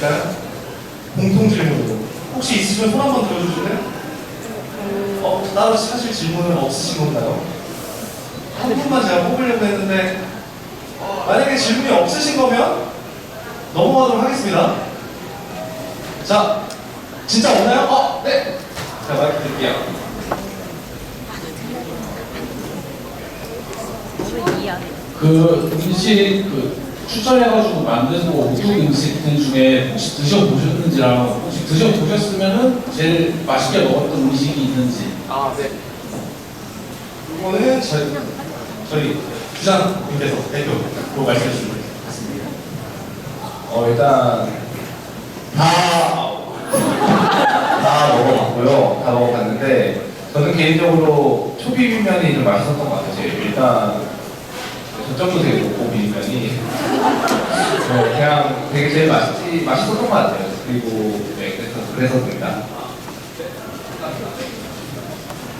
있을까요? 공통 질문으로. 혹시 있으시면 손 한번 들어주실래요? 어, 따로 사실 질문은 없으신 건가요? 한 분만 제가 뽑으려고 했는데 어, 만약에 질문이 없으신 거면 넘어가도록 하겠습니다. 자, 진짜 없나요? 어, 네. 자, 마이크 드릴게요. 그 음식 그 추천해가지고 만드고 오픈 음식들 중에 혹시 드셔보셨는지랑 혹시 드셔보셨으면은 제일 맛있게 먹었던 음식이 있는지 아, 네. 이거는 저희, 저희 부장님께서 대표로 말씀해 주시면 좋겠습니다. 어 일단 다, 다 먹어봤고요. 다 먹어봤는데 저는 개인적으로 초비빔면이 좀 맛있었던 것 같아요. 일단 저점도 되게 높고 비빔면이 어, 그냥 되게 제일 맛있지 맛있었던 것 같아요. 그리고 네 그래서 그래서입니다.